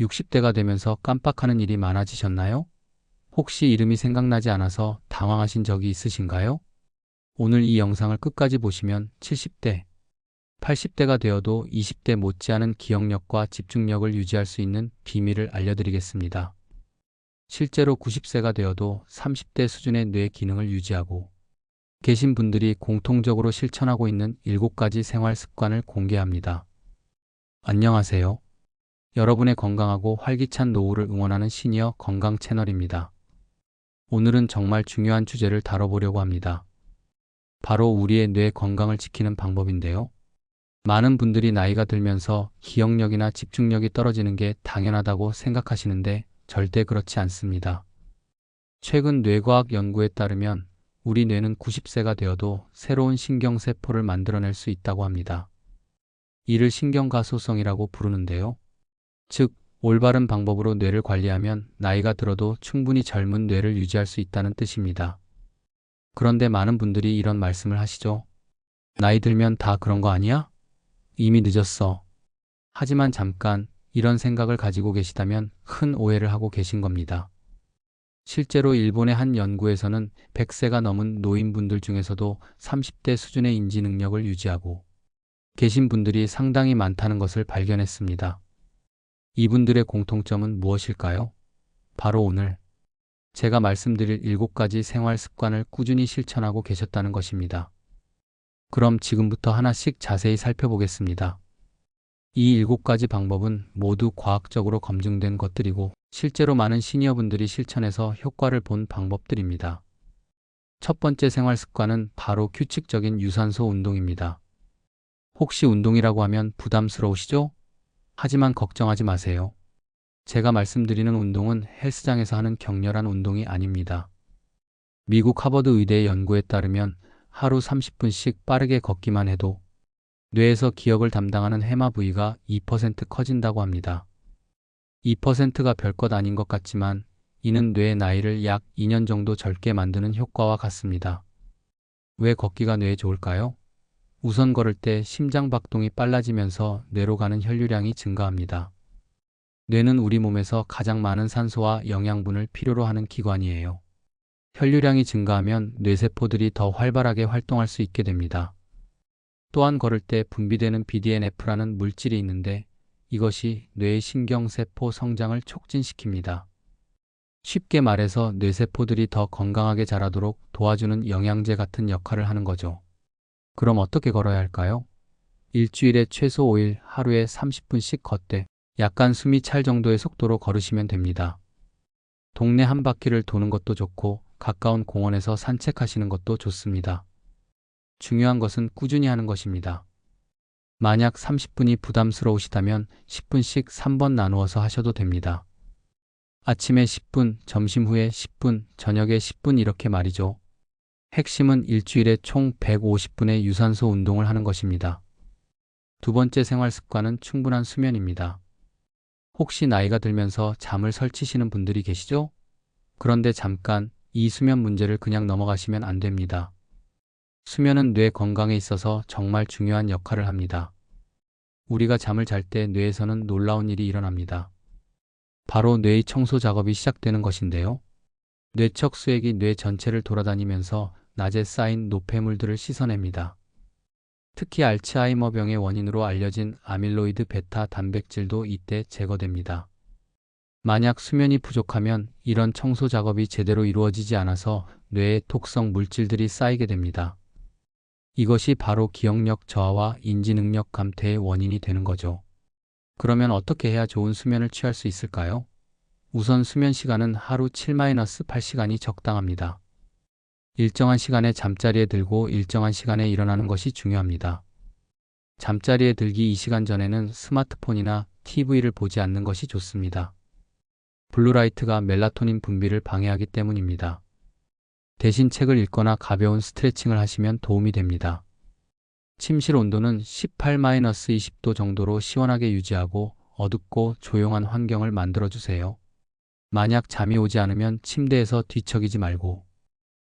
60대가 되면서 깜빡하는 일이 많아지셨나요? 혹시 이름이 생각나지 않아서 당황하신 적이 있으신가요? 오늘 이 영상을 끝까지 보시면 70대, 80대가 되어도 20대 못지않은 기억력과 집중력을 유지할 수 있는 비밀을 알려드리겠습니다. 실제로 90세가 되어도 30대 수준의 뇌 기능을 유지하고 계신 분들이 공통적으로 실천하고 있는 7가지 생활 습관을 공개합니다. 안녕하세요. 여러분의 건강하고 활기찬 노후를 응원하는 시니어 건강 채널입니다. 오늘은 정말 중요한 주제를 다뤄보려고 합니다. 바로 우리의 뇌 건강을 지키는 방법인데요. 많은 분들이 나이가 들면서 기억력이나 집중력이 떨어지는 게 당연하다고 생각하시는데 절대 그렇지 않습니다. 최근 뇌과학 연구에 따르면 우리 뇌는 90세가 되어도 새로운 신경세포를 만들어낼 수 있다고 합니다. 이를 신경가소성이라고 부르는데요. 즉, 올바른 방법으로 뇌를 관리하면 나이가 들어도 충분히 젊은 뇌를 유지할 수 있다는 뜻입니다. 그런데 많은 분들이 이런 말씀을 하시죠. 나이 들면 다 그런 거 아니야? 이미 늦었어. 하지만 잠깐 이런 생각을 가지고 계시다면 큰 오해를 하고 계신 겁니다. 실제로 일본의 한 연구에서는 100세가 넘은 노인분들 중에서도 30대 수준의 인지 능력을 유지하고 계신 분들이 상당히 많다는 것을 발견했습니다. 이분들의 공통점은 무엇일까요? 바로 오늘 제가 말씀드릴 7가지 생활 습관을 꾸준히 실천하고 계셨다는 것입니다. 그럼 지금부터 하나씩 자세히 살펴보겠습니다. 이 7가지 방법은 모두 과학적으로 검증된 것들이고 실제로 많은 시니어분들이 실천해서 효과를 본 방법들입니다. 첫 번째 생활 습관은 바로 규칙적인 유산소 운동입니다. 혹시 운동이라고 하면 부담스러우시죠? 하지만 걱정하지 마세요. 제가 말씀드리는 운동은 헬스장에서 하는 격렬한 운동이 아닙니다. 미국 하버드 의대의 연구에 따르면 하루 30분씩 빠르게 걷기만 해도 뇌에서 기억을 담당하는 해마 부위가 2% 커진다고 합니다. 2%가 별것 아닌 것 같지만 이는 뇌의 나이를 약 2년 정도 젊게 만드는 효과와 같습니다. 왜 걷기가 뇌에 좋을까요? 우선 걸을 때 심장 박동이 빨라지면서 뇌로 가는 혈류량이 증가합니다. 뇌는 우리 몸에서 가장 많은 산소와 영양분을 필요로 하는 기관이에요. 혈류량이 증가하면 뇌세포들이 더 활발하게 활동할 수 있게 됩니다. 또한 걸을 때 분비되는 BDNF라는 물질이 있는데 이것이 뇌의 신경세포 성장을 촉진시킵니다. 쉽게 말해서 뇌세포들이 더 건강하게 자라도록 도와주는 영양제 같은 역할을 하는 거죠. 그럼 어떻게 걸어야 할까요? 일주일에 최소 5일 하루에 30분씩 걷되 약간 숨이 찰 정도의 속도로 걸으시면 됩니다. 동네 한 바퀴를 도는 것도 좋고 가까운 공원에서 산책하시는 것도 좋습니다. 중요한 것은 꾸준히 하는 것입니다. 만약 30분이 부담스러우시다면 10분씩 3번 나누어서 하셔도 됩니다. 아침에 10분, 점심 후에 10분, 저녁에 10분 이렇게 말이죠. 핵심은 일주일에 총 150분의 유산소 운동을 하는 것입니다. 두 번째 생활 습관은 충분한 수면입니다. 혹시 나이가 들면서 잠을 설치시는 분들이 계시죠? 그런데 잠깐 이 수면 문제를 그냥 넘어가시면 안 됩니다. 수면은 뇌 건강에 있어서 정말 중요한 역할을 합니다. 우리가 잠을 잘 때 뇌에서는 놀라운 일이 일어납니다. 바로 뇌의 청소 작업이 시작되는 것인데요. 뇌척 수액이 뇌 전체를 돌아다니면서 낮에 쌓인 노폐물들을 씻어냅니다. 특히 알츠하이머병의 원인으로 알려진 아밀로이드 베타 단백질도 이때 제거됩니다. 만약 수면이 부족하면 이런 청소 작업이 제대로 이루어지지 않아서 뇌에 독성 물질들이 쌓이게 됩니다. 이것이 바로 기억력 저하와 인지능력 감퇴의 원인이 되는 거죠. 그러면 어떻게 해야 좋은 수면을 취할 수 있을까요? 우선 수면 시간은 하루 7-8시간이 적당합니다. 일정한 시간에 잠자리에 들고 일정한 시간에 일어나는 것이 중요합니다. 잠자리에 들기 2시간 전에는 스마트폰이나 TV를 보지 않는 것이 좋습니다. 블루라이트가 멜라토닌 분비를 방해하기 때문입니다. 대신 책을 읽거나 가벼운 스트레칭을 하시면 도움이 됩니다. 침실 온도는 18-20도 정도로 시원하게 유지하고 어둡고 조용한 환경을 만들어 주세요. 만약 잠이 오지 않으면 침대에서 뒤척이지 말고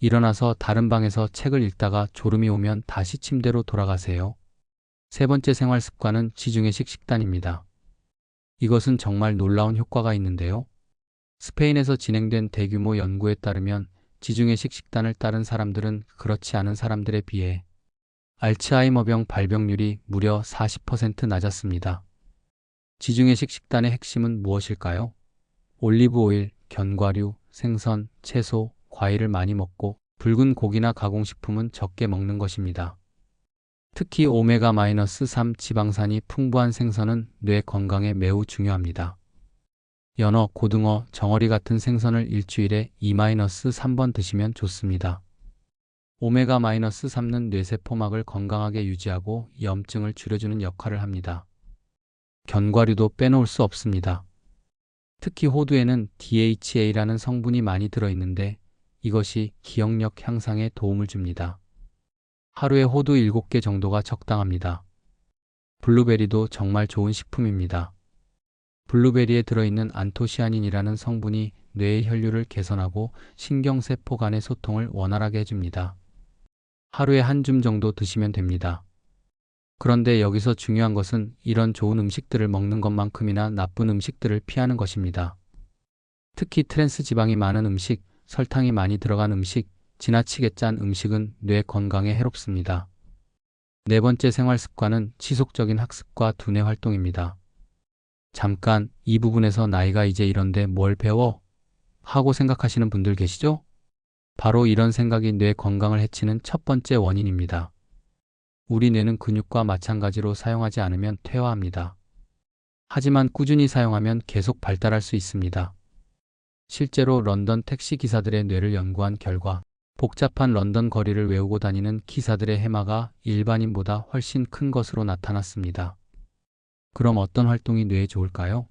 일어나서 다른 방에서 책을 읽다가 졸음이 오면 다시 침대로 돌아가세요. 세 번째 생활 습관은 지중해식 식단입니다. 이것은 정말 놀라운 효과가 있는데요. 스페인에서 진행된 대규모 연구에 따르면 지중해식 식단을 따른 사람들은 그렇지 않은 사람들에 비해 알츠하이머병 발병률이 무려 40% 낮았습니다. 지중해식 식단의 핵심은 무엇일까요? 올리브 오일, 견과류, 생선, 채소, 과일을 많이 먹고 붉은 고기나 가공식품은 적게 먹는 것입니다. 특히 오메가-3 지방산이 풍부한 생선은 뇌 건강에 매우 중요합니다. 연어, 고등어, 정어리 같은 생선을 일주일에 2-3번 드시면 좋습니다. 오메가-3는 뇌세포막을 건강하게 유지하고 염증을 줄여주는 역할을 합니다. 견과류도 빼놓을 수 없습니다. 특히 호두에는 DHA라는 성분이 많이 들어있는데 이것이 기억력 향상에 도움을 줍니다. 하루에 호두 7개 정도가 적당합니다. 블루베리도 정말 좋은 식품입니다. 블루베리에 들어있는 안토시아닌이라는 성분이 뇌의 혈류를 개선하고 신경세포 간의 소통을 원활하게 해줍니다. 하루에 한 줌 정도 드시면 됩니다. 그런데 여기서 중요한 것은 이런 좋은 음식들을 먹는 것만큼이나 나쁜 음식들을 피하는 것입니다. 특히 트랜스 지방이 많은 음식, 설탕이 많이 들어간 음식, 지나치게 짠 음식은 뇌 건강에 해롭습니다. 네 번째 생활 습관은 지속적인 학습과 두뇌 활동입니다. 잠깐 이 부분에서 나이가 이제 이런데 뭘 배워? 하고 생각하시는 분들 계시죠? 바로 이런 생각이 뇌 건강을 해치는 첫 번째 원인입니다. 우리 뇌는 근육과 마찬가지로 사용하지 않으면 퇴화합니다. 하지만 꾸준히 사용하면 계속 발달할 수 있습니다. 실제로 런던 택시 기사들의 뇌를 연구한 결과 복잡한 런던 거리를 외우고 다니는 기사들의 해마가 일반인보다 훨씬 큰 것으로 나타났습니다. 그럼 어떤 활동이 뇌에 좋을까요?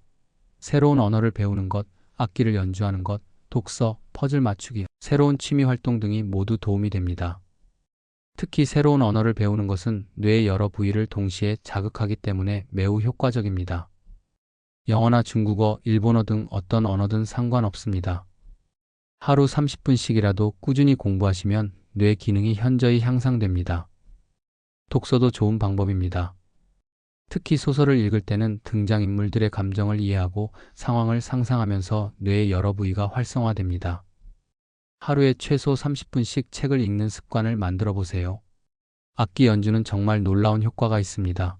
새로운 언어를 배우는 것, 악기를 연주하는 것, 독서, 퍼즐 맞추기, 새로운 취미 활동 등이 모두 도움이 됩니다. 특히 새로운 언어를 배우는 것은 뇌의 여러 부위를 동시에 자극하기 때문에 매우 효과적입니다. 영어나 중국어, 일본어 등 어떤 언어든 상관없습니다. 하루 30분씩이라도 꾸준히 공부하시면 뇌 기능이 현저히 향상됩니다. 독서도 좋은 방법입니다. 특히 소설을 읽을 때는 등장인물들의 감정을 이해하고 상황을 상상하면서 뇌의 여러 부위가 활성화됩니다. 하루에 최소 30분씩 책을 읽는 습관을 만들어 보세요. 악기 연주는 정말 놀라운 효과가 있습니다.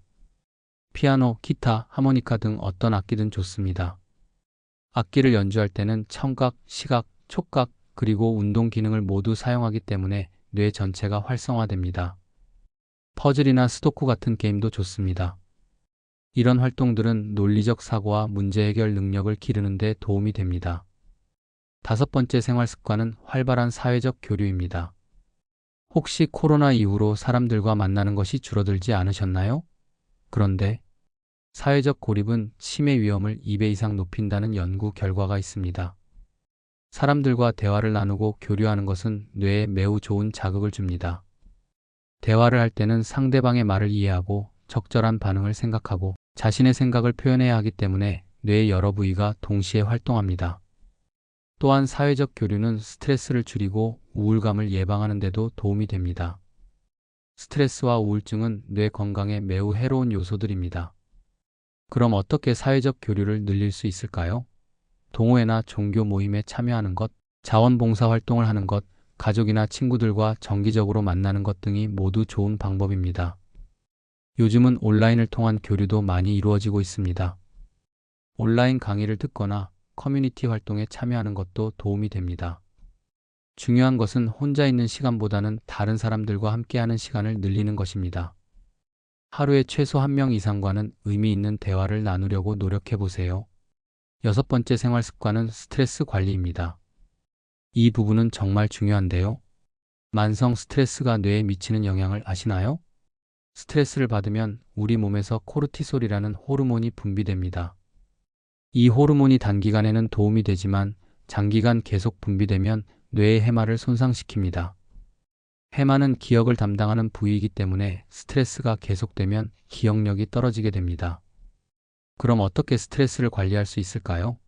피아노, 기타, 하모니카 등 어떤 악기든 좋습니다. 악기를 연주할 때는 청각, 시각, 촉각, 그리고 운동 기능을 모두 사용하기 때문에 뇌 전체가 활성화됩니다. 퍼즐이나 스도쿠 같은 게임도 좋습니다. 이런 활동들은 논리적 사고와 문제 해결 능력을 기르는 데 도움이 됩니다. 다섯 번째 생활 습관은 활발한 사회적 교류입니다. 혹시 코로나 이후로 사람들과 만나는 것이 줄어들지 않으셨나요? 그런데 사회적 고립은 치매 위험을 2배 이상 높인다는 연구 결과가 있습니다. 사람들과 대화를 나누고 교류하는 것은 뇌에 매우 좋은 자극을 줍니다. 대화를 할 때는 상대방의 말을 이해하고 적절한 반응을 생각하고 자신의 생각을 표현해야 하기 때문에 뇌의 여러 부위가 동시에 활동합니다. 또한 사회적 교류는 스트레스를 줄이고 우울감을 예방하는 데도 도움이 됩니다. 스트레스와 우울증은 뇌 건강에 매우 해로운 요소들입니다. 그럼 어떻게 사회적 교류를 늘릴 수 있을까요? 동호회나 종교 모임에 참여하는 것, 자원봉사 활동을 하는 것, 가족이나 친구들과 정기적으로 만나는 것 등이 모두 좋은 방법입니다. 요즘은 온라인을 통한 교류도 많이 이루어지고 있습니다. 온라인 강의를 듣거나 커뮤니티 활동에 참여하는 것도 도움이 됩니다. 중요한 것은 혼자 있는 시간보다는 다른 사람들과 함께하는 시간을 늘리는 것입니다. 하루에 최소 한 명 이상과는 의미 있는 대화를 나누려고 노력해 보세요. 여섯 번째 생활 습관은 스트레스 관리입니다. 이 부분은 정말 중요한데요. 만성 스트레스가 뇌에 미치는 영향을 아시나요? 스트레스를 받으면 우리 몸에서 코르티솔이라는 호르몬이 분비됩니다. 이 호르몬이 단기간에는 도움이 되지만 장기간 계속 분비되면 뇌의 해마를 손상시킵니다. 해마는 기억을 담당하는 부위이기 때문에 스트레스가 계속되면 기억력이 떨어지게 됩니다. 그럼 어떻게 스트레스를 관리할 수 있을까요?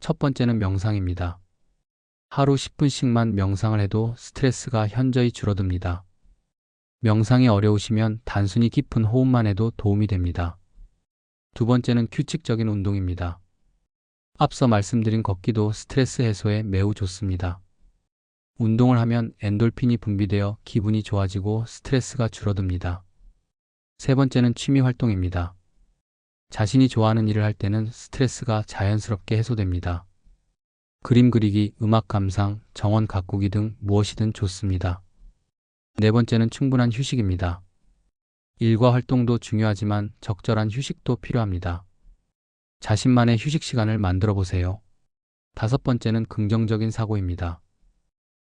첫 번째는 명상입니다. 하루 10분씩만 명상을 해도 스트레스가 현저히 줄어듭니다. 명상이 어려우시면 단순히 깊은 호흡만 해도 도움이 됩니다. 두 번째는 규칙적인 운동입니다. 앞서 말씀드린 걷기도 스트레스 해소에 매우 좋습니다. 운동을 하면 엔돌핀이 분비되어 기분이 좋아지고 스트레스가 줄어듭니다. 세 번째는 취미 활동입니다. 자신이 좋아하는 일을 할 때는 스트레스가 자연스럽게 해소됩니다. 그림 그리기, 음악 감상, 정원 가꾸기 등 무엇이든 좋습니다. 네 번째는 충분한 휴식입니다. 일과 활동도 중요하지만 적절한 휴식도 필요합니다. 자신만의 휴식 시간을 만들어 보세요. 다섯 번째는 긍정적인 사고입니다.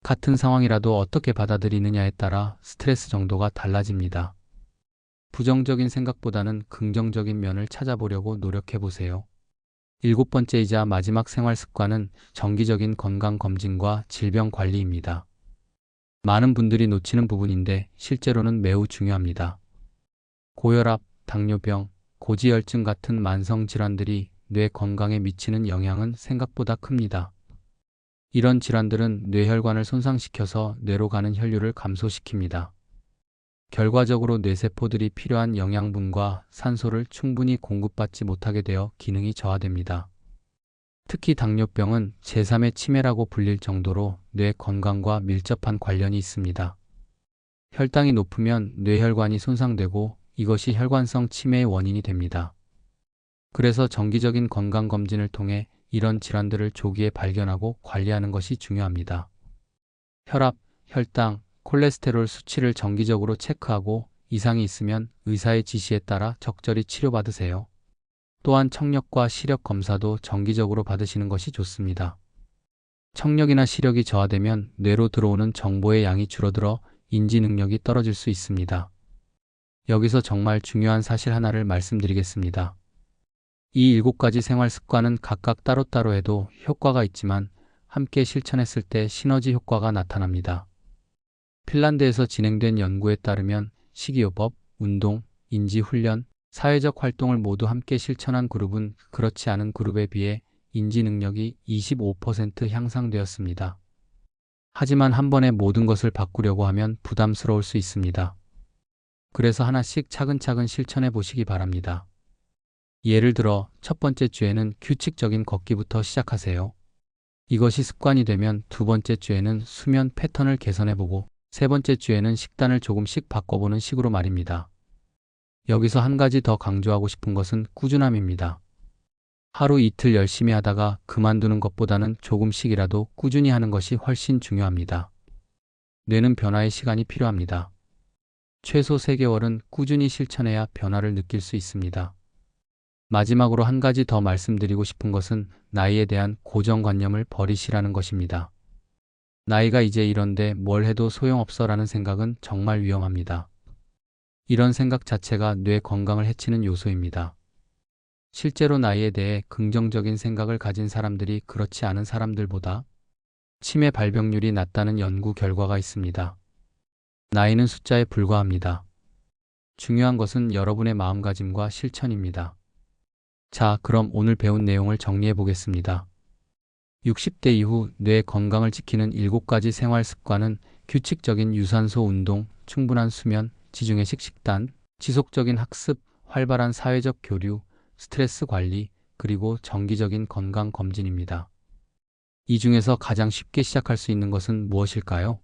같은 상황이라도 어떻게 받아들이느냐에 따라 스트레스 정도가 달라집니다. 부정적인 생각보다는 긍정적인 면을 찾아보려고 노력해 보세요. 일곱 번째이자 마지막 생활 습관은 정기적인 건강 검진과 질병 관리입니다. 많은 분들이 놓치는 부분인데 실제로는 매우 중요합니다. 고혈압, 당뇨병, 고지혈증 같은 만성 질환들이 뇌 건강에 미치는 영향은 생각보다 큽니다. 이런 질환들은 뇌혈관을 손상시켜서 뇌로 가는 혈류를 감소시킵니다. 결과적으로 뇌세포들이 필요한 영양분과 산소를 충분히 공급받지 못하게 되어 기능이 저하됩니다. 특히 당뇨병은 제3의 치매라고 불릴 정도로 뇌 건강과 밀접한 관련이 있습니다. 혈당이 높으면 뇌혈관이 손상되고 이것이 혈관성 치매의 원인이 됩니다. 그래서 정기적인 건강검진을 통해 이런 질환들을 조기에 발견하고 관리하는 것이 중요합니다. 혈압, 혈당, 콜레스테롤 수치를 정기적으로 체크하고 이상이 있으면 의사의 지시에 따라 적절히 치료받으세요. 또한 청력과 시력 검사도 정기적으로 받으시는 것이 좋습니다. 청력이나 시력이 저하되면 뇌로 들어오는 정보의 양이 줄어들어 인지 능력이 떨어질 수 있습니다. 여기서 정말 중요한 사실 하나를 말씀드리겠습니다. 이 일곱 가지 생활 습관은 각각 따로따로 해도 효과가 있지만 함께 실천했을 때 시너지 효과가 나타납니다. 핀란드에서 진행된 연구에 따르면 식이요법, 운동, 인지훈련, 사회적 활동을 모두 함께 실천한 그룹은 그렇지 않은 그룹에 비해 인지 능력이 25% 향상되었습니다. 하지만 한 번에 모든 것을 바꾸려고 하면 부담스러울 수 있습니다. 그래서 하나씩 차근차근 실천해 보시기 바랍니다. 예를 들어 첫 번째 주에는 규칙적인 걷기부터 시작하세요. 이것이 습관이 되면 두 번째 주에는 수면 패턴을 개선해 보고 세 번째 주에는 식단을 조금씩 바꿔보는 식으로 말입니다. 여기서 한 가지 더 강조하고 싶은 것은 꾸준함입니다. 하루 이틀 열심히 하다가 그만두는 것보다는 조금씩이라도 꾸준히 하는 것이 훨씬 중요합니다. 뇌는 변화의 시간이 필요합니다. 최소 3개월은 꾸준히 실천해야 변화를 느낄 수 있습니다. 마지막으로 한 가지 더 말씀드리고 싶은 것은 나이에 대한 고정관념을 버리시라는 것입니다. 나이가 이제 이런데 뭘 해도 소용없어라는 생각은 정말 위험합니다. 이런 생각 자체가 뇌 건강을 해치는 요소입니다. 실제로 나이에 대해 긍정적인 생각을 가진 사람들이 그렇지 않은 사람들보다 치매 발병률이 낮다는 연구 결과가 있습니다. 나이는 숫자에 불과합니다. 중요한 것은 여러분의 마음가짐과 실천입니다. 자, 그럼 오늘 배운 내용을 정리해 보겠습니다. 60대 이후 뇌 건강을 지키는 7가지 생활 습관은 규칙적인 유산소 운동, 충분한 수면, 지중해식 식단, 지속적인 학습, 활발한 사회적 교류, 스트레스 관리, 그리고 정기적인 건강 검진입니다. 이 중에서 가장 쉽게 시작할 수 있는 것은 무엇일까요?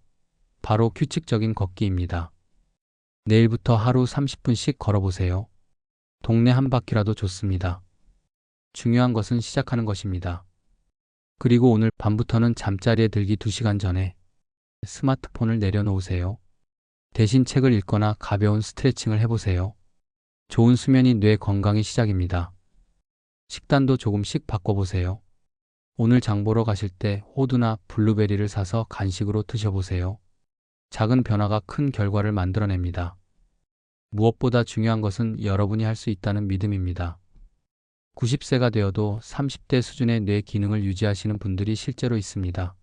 바로 규칙적인 걷기입니다. 내일부터 하루 30분씩 걸어보세요. 동네 한 바퀴라도 좋습니다. 중요한 것은 시작하는 것입니다. 그리고 오늘 밤부터는 잠자리에 들기 2시간 전에 스마트폰을 내려놓으세요. 대신 책을 읽거나 가벼운 스트레칭을 해보세요. 좋은 수면이 뇌 건강의 시작입니다. 식단도 조금씩 바꿔보세요. 오늘 장 보러 가실 때 호두나 블루베리를 사서 간식으로 드셔보세요. 작은 변화가 큰 결과를 만들어냅니다. 무엇보다 중요한 것은 여러분이 할 수 있다는 믿음입니다. 90세가 되어도 30대 수준의 뇌 기능을 유지하시는 분들이 실제로 있습니다.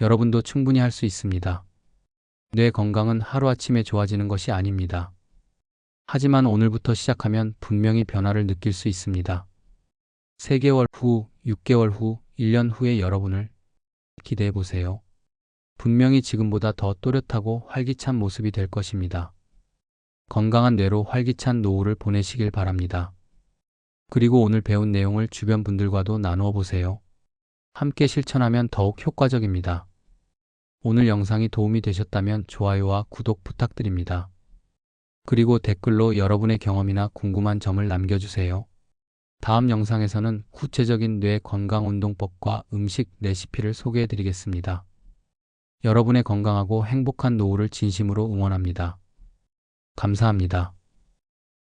여러분도 충분히 할 수 있습니다. 뇌 건강은 하루아침에 좋아지는 것이 아닙니다. 하지만 오늘부터 시작하면 분명히 변화를 느낄 수 있습니다. 3개월 후, 6개월 후, 1년 후의 여러분을 기대해 보세요. 분명히 지금보다 더 또렷하고 활기찬 모습이 될 것입니다. 건강한 뇌로 활기찬 노후를 보내시길 바랍니다. 그리고 오늘 배운 내용을 주변 분들과도 나누어 보세요. 함께 실천하면 더욱 효과적입니다. 오늘 영상이 도움이 되셨다면 좋아요와 구독 부탁드립니다. 그리고 댓글로 여러분의 경험이나 궁금한 점을 남겨주세요. 다음 영상에서는 구체적인 뇌 건강 운동법과 음식 레시피를 소개해 드리겠습니다. 여러분의 건강하고 행복한 노후를 진심으로 응원합니다. 감사합니다.